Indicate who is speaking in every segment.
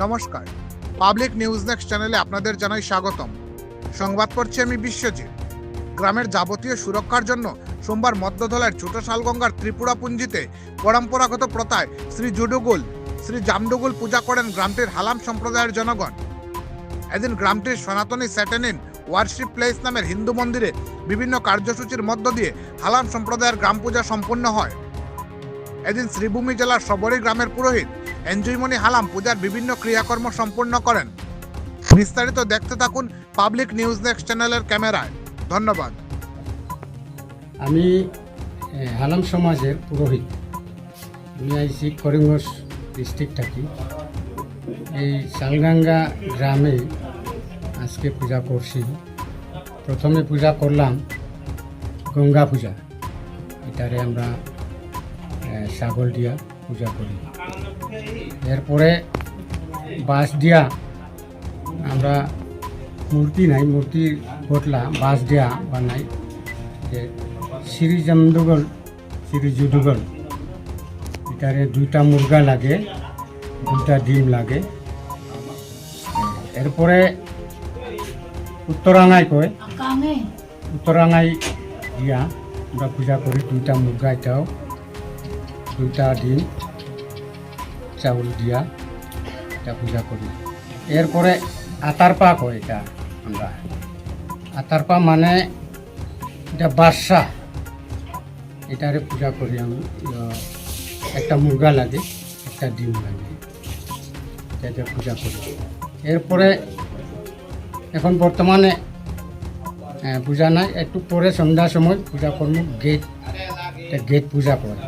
Speaker 1: নমস্কার। Public news next চ্যানেলে আপনাদের জানাই স্বাগতম। সংবাদ পড়ছি আমি বিশ্বজিৎ। গ্রামের যাবতীয় সুরক্ষার জন্য সোমবার মধ্যধলার ছোট শালগঙ্গার ত্রিপুরা পুঞ্জিতে পরম্পরাগত প্রথায় শ্রী জুডুগুল, শ্রী জামডুগুল পূজা করেন গ্রামটির হালাম সম্প্রদায়ের জনগণ। এদিন গ্রামটির সনাতনী স্যাটেনিন ওয়ার্শিপ প্লেস নামের হিন্দু মন্দিরে বিভিন্ন কার্যসূচির মধ্য দিয়ে হালাম সম্প্রদায়ের গ্রাম পূজা সম্পন্ন হয়। এদিন শ্রীভূমি জেলার সবরী গ্রামের পুরোহিত এনজয়মণি হালাম পূজার বিভিন্ন ক্রিয়াকর্ম সম্পন্ন করেন। বিস্তারিত দেখতে থাকুন পাবলিক নিউজ নেক্সট চ্যানেলের ক্যামেরায়। ধন্যবাদ।
Speaker 2: আমি হালাম সমাজের পুরোহিত। আমি আইসি করিমগঞ্জ ডিস্ট্রিক্ট থাকি এই শালগাঙ্গা গ্রামে আজকে পূজা করছি। প্রথমে পূজা করলাম গঙ্গা পূজা। এটারে আমরা ছাগল দিয়া পূজা করি। এরপরে বাঁশ দিয়া আমরা মূর্তি নাই মূর্তি বটলা বাঁশ দিয়া বানাই। যে শ্রী জামদুগল শ্রী জুদুগল এটারে দুইটা মুরগা লাগে দুইটা ডিম লাগে। এরপরে উত্তরাঙাই কয়? উত্তরাঙাই দিয়া আমরা পূজা করি দুইটা মুরগা এটাও। দুইটা ডিম, চাউল দিয়া এটা পূজা করি। এরপরে আতার পা কয় এটা আমরা। আতার পা মানে এটা বাদশা, এটারে পূজা করি আমি। একটা মুরগা লাগে, একটা ডিম লাগে, এটা পূজা করি। এরপরে এখন বর্তমানে পূজা নাই, একটু পরে সন্ধ্যার সময় পূজা করব, গেট গেট পূজা করে।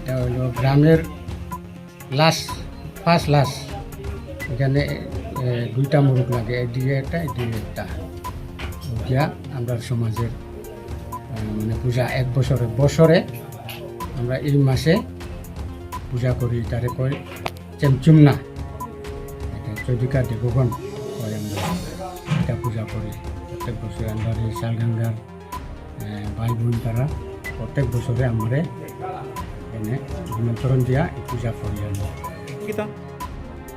Speaker 2: এটা হলো গ্রামের লাস্ট ফার্স্ট লাস্ট এখানে দুইটা মুরগ লাগে, এদিকে একটা এদিকে একটা। দিয়া আমরা সমাজের মানে পূজা, এক বছরে বছরে আমরা এই মাসে পূজা করি তারে কয় চেমচুমনা এটা চৌদিকা দেবগণ কয় আমরা এটা পূজা করি। প্রত্যেক বছরে আমরা এই শালগাঙ্গার ভাই বোন তারা প্রত্যেক বছরে আমরা এনে নিমন্ত্রণ দিয়া এই পূজা করি আমরা
Speaker 3: কিতা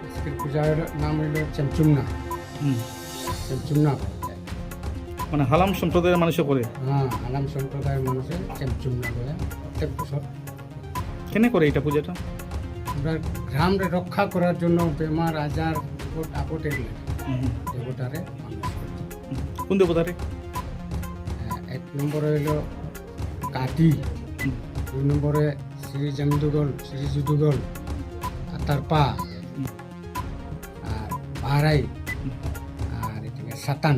Speaker 2: আজকের পূজার নাম হইল চেমচুমনা। চেমচুমনা।
Speaker 3: মানে হালাম সম্প্রদায়ের মানুষও করে
Speaker 2: হ্যাঁ আলাম সম্প্রদায়ের মানুষের চেমচুমনা বলে
Speaker 3: কেনে করে এটা পূজাটা?
Speaker 2: আমরা গ্রামরে রক্ষা করার জন্য বেমার আজার
Speaker 3: হুম।
Speaker 2: দেবতারে
Speaker 3: কোন দেবতারে
Speaker 2: এক নম্বরে হইল কাটি দুই নম্বরে শ্রী জামদুগল শ্রী যুদুগল আর তার পা আর বাহারাই আর এদিকে সাতান।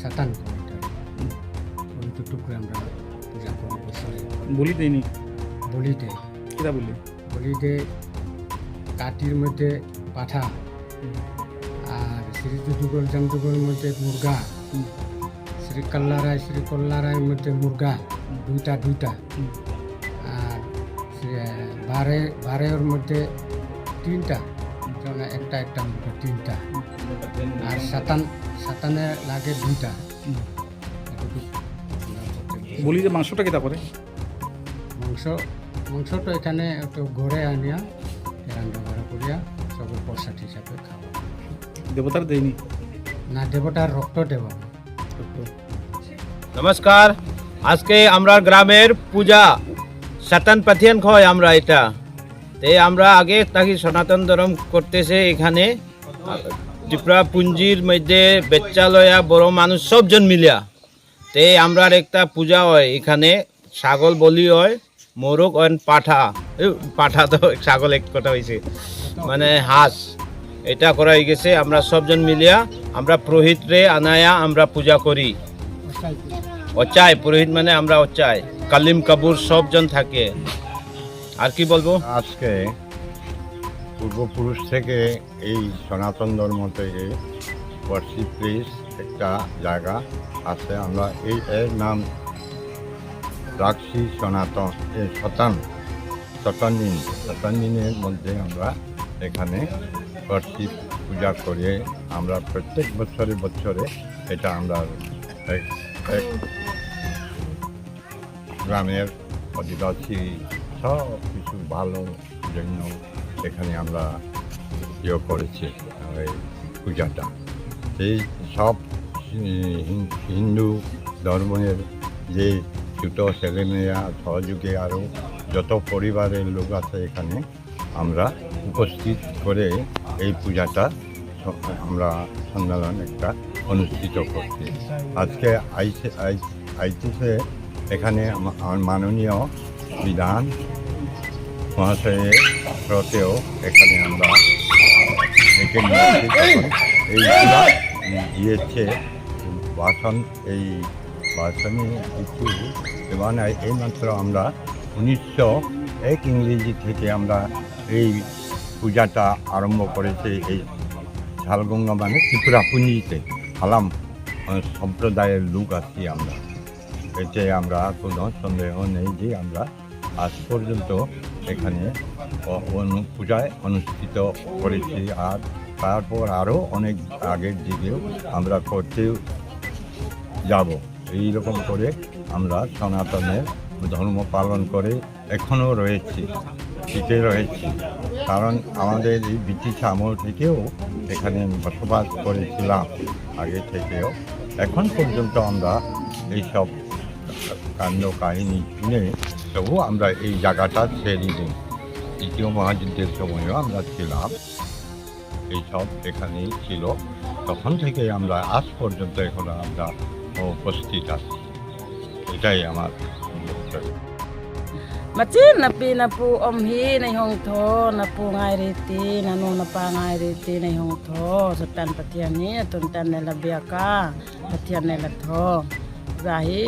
Speaker 2: সাতান ওই দুটো করে আমরা পূজা করি বছরে
Speaker 3: বলি দেয়নি
Speaker 2: বলি দেয়
Speaker 3: কিতা বললি
Speaker 2: বলি দেয় কাটির মধ্যে পাঠা আর শ্রী যুদুগল জামদুগলের মধ্যে মুরগা। শ্রী কল্লারায় শ্রী কল্লারায়ের মধ্যে মুরগা দুইটা দুইটা বারে বারের মধ্যে তিনটা একটা একটা মুরগা তিনটা। আর সাতান সাতানে লাগে দুইটা।
Speaker 3: বলি যে মাংসটা কিতা করে
Speaker 2: মাংস মাংস তো এখানে একটু ঘরে আনিয়া রান্না বাড়া করিয়া সবের প্রসাদ হিসাবে খাওয়া।
Speaker 3: দেবতার দেয়নি?
Speaker 2: না দেবতার রক্ত দেব
Speaker 4: নমস্কার আজকে আমরা গ্রামের পূজা সাতান পাথিয়ান হয় আমরা এটা। তে আমরা আগে থাকি সনাতন ধর্ম করতেছে এখানে। ত্রিপুরা পুঞ্জির মধ্যে বেচ্চালয়া বড় মানুষ সবজন মিলিয়া তে আমরা একটা পূজা হয় এখানে, ছাগল বলি হয়, মোরগ অন পাঠা। পাঠা তো ছাগল এক কথা হয়েছে মানে হাঁস, এটা করা হয়ে গেছে, আমরা সবজন মিলিয়া আমরা পুরোহিতরে আনায়া আমরা পূজা করি। অচায়, পুরোহিত মানে আমরা অচায়। কালিম কাপুর সবজন থাকে। আর কি বলব?
Speaker 5: আজকে পূর্বপুরুষ থেকে এই সনাতন ধর্ম থেকে একটা জায়গা আছে। আমরা এই এর নাম রাখছি সনাতন এই শতান শতানদিন শতানদিনের মধ্যে আমরা এখানে বর্ষি পূজা করে আমরা প্রত্যেক বছরে বছরে এটা আমরা গ্রামের অধিবাসী সব কিছু ভালো জন্য এখানে আমরা ইয়ে করেছি ওই পূজাটা। এই সব হিন্দু ধর্মের যে ছোটো ছেলেমেয়েরা সহযোগে আরও যত পরিবারের লোক আছে এখানে, আমরা উপস্থিত করে এই পূজাটা আমরা সম্মেলন একটা অনুষ্ঠিত করছি। আজকে আইসে আই- আইসিসে এখানে আমার মাননীয় বিধান মহাশয়ের প্রতেও এখানে আমরা এই পূজা দিয়েছে বাসন এই বাসনে কিছু এবং এইমাত্র আমরা উনিশশো এক ইংরেজি থেকে আমরা এই পূজাটা আরম্ভ করেছি এই ঝালগঙ্গা মানে ত্রিপুরা পুঞ্জিতে। হালাম সম্প্রদায়ের লোক আছি আমরা। এতে আমরা কোনো সন্দেহ নেই যে আমরা আজ পর্যন্ত এখানে পূজায় অনুষ্ঠিত করেছি। আর তারপর আরও অনেক আগের দিকেও আমরা করতে যাব। এই রকম করে আমরা সনাতনের ধর্ম পালন করে এখনও রয়েছি, টিকে রয়েছি। কারণ আমাদের এই ব্রিটিশ আমল থেকেও এখানে বসবাস করেছিলাম, আগে থেকেও। এখন পর্যন্ত আমরা এইসব কাণ্ড কাহিনী শুনে তবু আমরা এই জায়গাটা ছেড়ে দিই দ্বিতীয় মহাযুদ্ধের সময়ও আমরা ছিলাম এইসব এখানেই ছিল তখন থেকে আমরা আজ পর্যন্ত এখন আমরা উপস্থিত আছি এটাই আমার বক্তব্য
Speaker 6: Machin na pi na pu om hi na hong tho na pu ngai ri ti na nu na pa ngai ri ti na hong tho sa tan patian ni tun tan ne la bia ka patian ne la tho ra hi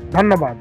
Speaker 1: ধন্যবাদ